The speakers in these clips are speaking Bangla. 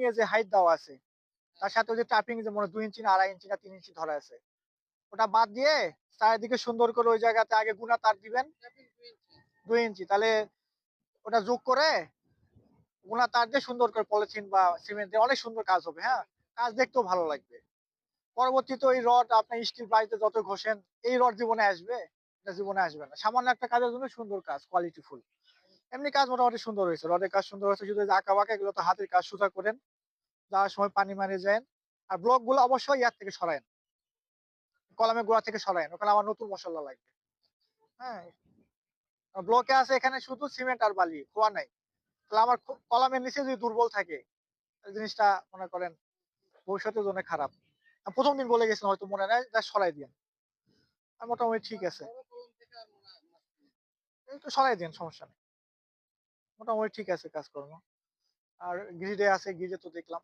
এ যে হাইট দেওয়া আছে তার সাথে ওই যে ট্যাপিং যে মনে দুই ইঞ্চি না আড়াই ইঞ্চি না তিন ইঞ্চি ধরা আছে ওটা বাদ দিয়ে চারিদিকে সুন্দর করে ওই জায়গাতে আগে গুনা তার দিবেন দুই ইঞ্চি তাহলে ওটা যোগ করে গুনা তার দিয়ে সুন্দর করে পলিথিন বা সিমেন্ট দিয়ে অনেক সুন্দর কাজ হবে হ্যাঁ? কাজ দেখতেও ভালো লাগবে। পরবর্তীতে ওই রড আপনার স্টিল বাড়িতে যত ঘষেন এই রড জীবনে আসবে? এটা জীবনে আসবে না। সামান্য একটা কাজের জন্য সুন্দর কাজ কোয়ালিটি ফুল এমনি কাজ মোটামুটি সুন্দর হয়েছে। রডের কাজ সুন্দর হয়েছে, শুধু আঁকা বাঁকা এগুলো তো হাতের কাজ, সুতা করেন, যাওয়ার সময় পানি মারে যায় আর ব্লকগুলো অবশ্যই ইয়ার থেকে সরায়েন। কলমের গোড়া থেকে সরায়েন, ওখানে আমার নতুন মশলা লাগবে। হ্যাঁ। ব্লকে আছে এখানে শুধু সিমেন্ট আর বালি, খোয়া নাই। তাহলে আমার কলামের নিচে যদি দুর্বল থাকে জিনিসটা মনে করেন ভবিষ্যতের জন্য খারাপ। প্রথম দিন বলে গেছিলাম হয়তো মনে নাই, যা সরাই দিন মোটামুটি ঠিক আছে। সরাই দিন সমস্যা নেই। মোটামুটি ঠিক আছে কাজকর্ম। আর গ্রিডে আছে, গ্রিডে তো দেখলাম।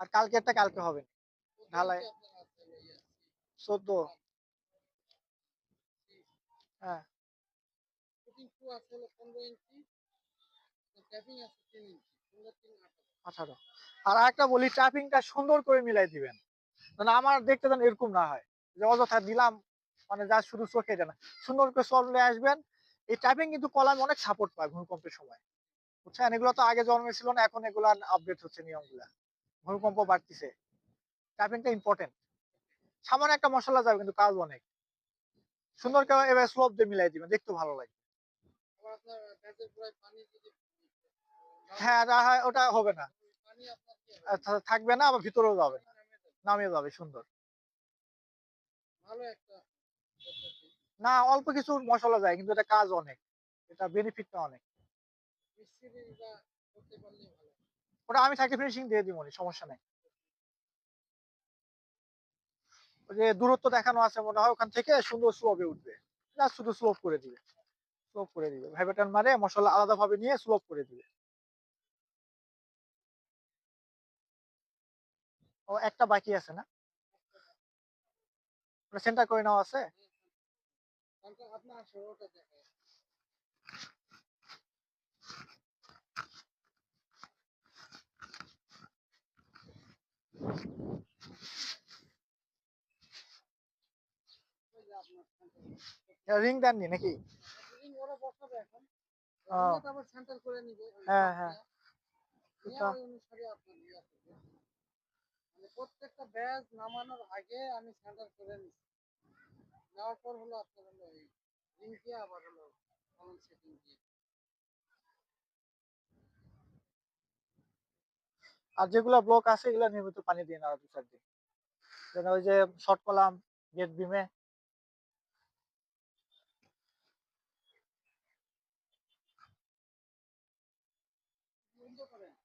আর কালকে একটা, কালকে হবে। ঢালাই। চোদ্দ। হ্যাঁ। আর একটা বলি ট্রাপিংটা সুন্দর করে মিলাই দিবেন। মানে আমার দেখতে যেন এরকম না হয়। যে অযথা দিলাম মানে যা শুধু চোখে যায় না। সুন্দর করে চলে আসবেন এই ট্রাপিং কিন্তু কলামে অনেক সাপোর্ট পায় ভূমিকম্পের সময়। বুঝছেন? এগুলো তো আগে জন্মেছিল না এখন এগুলো আপডেট হচ্ছে নিয়মগুলা। ভূমিকম্প বাড়তিছে। ট্রাপিংটা ইম্পর্টেন্ট সামান্য একটা মশলা যাবে কিন্তু কাজ অনেক। সুন্দর এবার স্লোপ দিয়ে মিলাই দিবেন দেখতে ভালো লাগে হ্যাঁ ওটা হবে না। আর থাকবে না আবার ভিতরেও যাবে না। নামিয়ে যাবে সুন্দর। ভালো একটা। না অল্প কিছু মশলা যায় কিন্তু এটা কাজ অনেক। এটা বেনিফিটটা অনেক। ওটা আমি থাকতে ফিনিশিং দিয়ে দিব সমস্যা নেই। যে দূরত্ব দেখানো আছে মনে হয় ওখান থেকে সুন্দর স্লোপে উঠবে। না শুধু স্লোপ করে দিবে। স্লোপ করে দিবে। ভাইব্রেটর মারে মশলা আলাদা ভাবে নিয়ে স্লোপ করে দিবে। ও একটা বাকি আছে না? সেন্টার করে নেওয়া আছে? রিং দেননি নাকি? ring ওরা বসাবে এখন। তারপর সেন্টার করে নিবে। হ্যাঁ, হ্যাঁ। অনুসারে আপনার মানে প্রত্যেকটা ব্যাজ নামানোর আগে আমি সেন্টার করে নিচ্ছি। নেওয়ার পর হলো আপনার হলো এই রিং দিয়ে আবার হলো কলম সেটিং দিয়ে। আর যেগুলা ব্লক আছে, এগুলা নিয়মিত পানি দিয়ে না দু চার দিন ওই যে শর্ট কলাম গেট বিমে বন্ধ করেন।